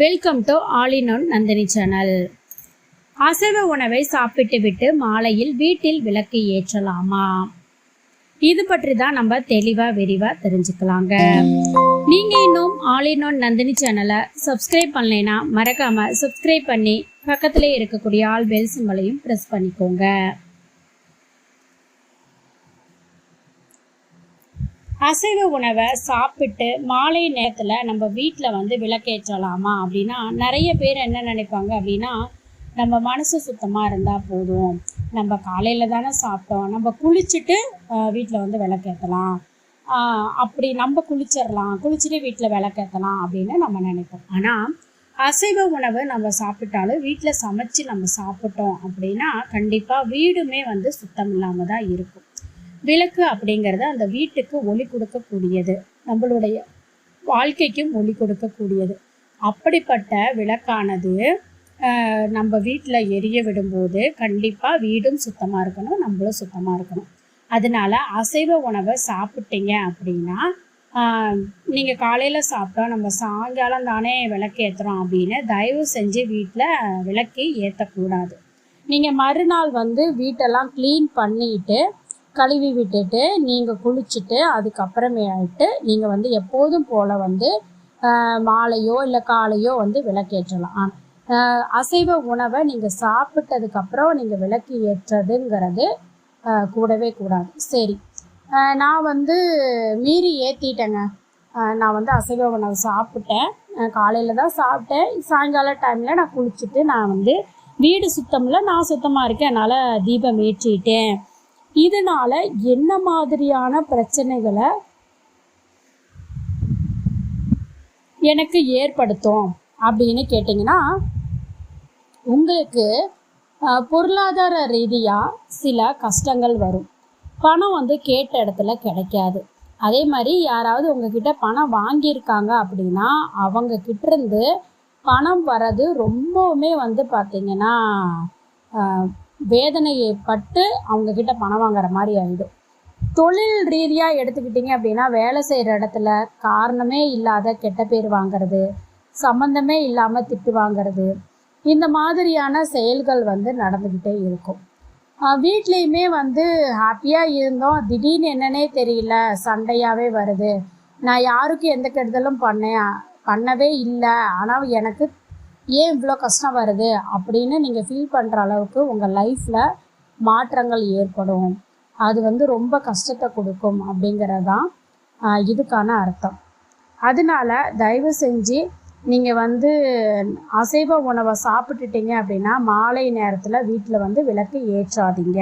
Welcome to all in one Nandini channel அசைவ உணவை சாப்பிட்டு விட்டு மாலையில் வீட்டில் விளக்கு ஏற்றலாமா? இது பற்றி தான் நம்ம தெளிவா விரிவா தெரிஞ்சுக்கலாங்க. நீங்க இன்னும் ஆல் இன் ஒன் நந்தினி சேனலை சப்ஸ்கிரைப் பண்ணலைன்னா மறக்காம சப்ஸ்கிரைப் பண்ணி பக்கத்திலே இருக்கக்கூடிய ஆல் பெல் சிம்பளையும் ப்ரெஸ் பண்ணிக்கோங்க. அசைவ உணவை சாப்பிட்டு மாலை நேரத்தில் நம்ம வீட்டில் வந்து விளக்கேற்றலாமா அப்படின்னா நிறைய பேர் என்ன நினைப்பாங்க அப்படின்னா நம்ம மனசு சுத்தமாக இருந்தால் போதும். நம்ம காலையில் தானே சாப்பிட்டோம். நம்ம குளிச்சுட்டு வீட்டில் வந்து விளக்கேற்றலாம். அப்படி நம்ம குளிச்சிடலாம். குளிச்சுட்டு வீட்டில் விளக்கேற்றலாம் அப்படின்னு நம்ம நினைப்போம். ஆனால் அசைவ உணவு நம்ம சாப்பிட்டாலும் வீட்டில் சமைச்சு நம்ம சாப்பிட்டோம் அப்படின்னா கண்டிப்பாக வீடுமே வந்து சுத்தம் இல்லாமல் தான் இருக்கும். விளக்கு அப்படிங்கிறது அந்த வீட்டுக்கு ஒளி கொடுக்கக்கூடியது. நம்மளுடைய வாழ்க்கைக்கும் ஒளி கொடுக்கக்கூடியது. அப்படிப்பட்ட விளக்கானது நம்ம வீட்டில் எரிய விடும்போது கண்டிப்பாக வீடும் சுத்தமாக இருக்கணும் நம்மளும் சுத்தமாக இருக்கணும். அதனால அசைவ உணவை சாப்பிட்டீங்க அப்படின்னா நீங்கள் காலையில் சாப்பிட்டா நம்ம சாயங்காலம் தானே விளக்கு ஏற்றுறோம் அப்படின்னு தயவு செஞ்சு வீட்டில் விளக்கு ஏற்றக்கூடாது நீங்கள் மறுநாள் வந்து வீட்டெல்லாம் க்ளீன் பண்ணிட்டு கழுவி விட்டுட்டு நீங்கள் குளிச்சுட்டு அதுக்கப்புறமேட்டு நீங்கள் வந்து எப்போதும் போல் வந்து மாலையோ இல்லை காலையோ வந்து விளக்கேற்றலாம். அசைவ உணவை நீங்கள் சாப்பிட்டதுக்கப்புறம் நீங்கள் விளக்கு ஏற்றுறதுங்கிறது கூடவே கூடாது. சரி. நான் வந்து மீறி ஏற்றிட்டேங்க நான் வந்து அசைவ உணவு சாப்பிட்டேன். காலையில் தான் சாப்பிட்டேன். சாயங்கால டைமில் நான் குளிச்சுட்டு நான் வந்து வீடு சுத்தமில்ல நான் சுத்தமாக இருக்கேன். என்னால் தீபம் ஏற்றிட்டேன். இதனால என்ன மாதிரியான பிரச்சனைகளை எனக்கு ஏற்படுத்தும் அப்படின்னு கேட்டிங்கன்னா உங்களுக்கு பொருளாதார ரீதியாக சில கஷ்டங்கள் வரும். பணம் வந்து கேட்ட இடத்துல கிடைக்காது. அதே மாதிரி யாராவது உங்ககிட்ட பணம் வாங்கியிருக்காங்க அப்படின்னா அவங்க கிட்டேருந்து பணம் வர்றது ரொம்பவுமே வந்து பார்த்தீங்கன்னா ஆஹ், வேதனையை பட்டு அவங்க கிட்ட பணம் வாங்குற மாதிரி ஆயிடும். தொழில் ரீதியாக எடுத்துக்கிட்டிங்க அப்படின்னா வேலை செய்கிற இடத்துல காரணமே இல்லாத கெட்ட பேர் வாங்குறது சம்மந்தமே இல்லாமல் திட்டு வாங்குறது இந்த மாதிரியான செயல்கள் வந்து நடந்துக்கிட்டே இருக்கும். வீட்லேயுமே வந்து ஹாப்பியாக இருந்தோம். திடீர்னு என்னன்னே தெரியல சண்டையாகவே வருது. நான் யாருக்கும் எந்த கெடுதலும் பண்ணேன் பண்ணவே இல்லை. ஆனால் எனக்கு ஏன் இவ்வளோ கஷ்டம் வருது அப்படின்னு நீங்கள் ஃபீல் பண்ணுற அளவுக்கு உங்கள் லைஃப்பில் மாற்றங்கள் ஏற்படும். அது வந்து ரொம்ப கஷ்டத்தை கொடுக்கும் அப்படிங்கிறது தான் இதுக்கான அர்த்தம். அதனால தயவு செஞ்சு நீங்கள் வந்து அசைவ உணவை சாப்பிட்டுட்டீங்க அப்படின்னா மாலை நேரத்தில் வீட்டில் வந்து விளக்கு ஏற்றாதீங்க.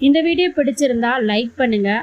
இந்த வீடியோ பிடிச்சிருந்தா லைக் பண்ணுங்கள்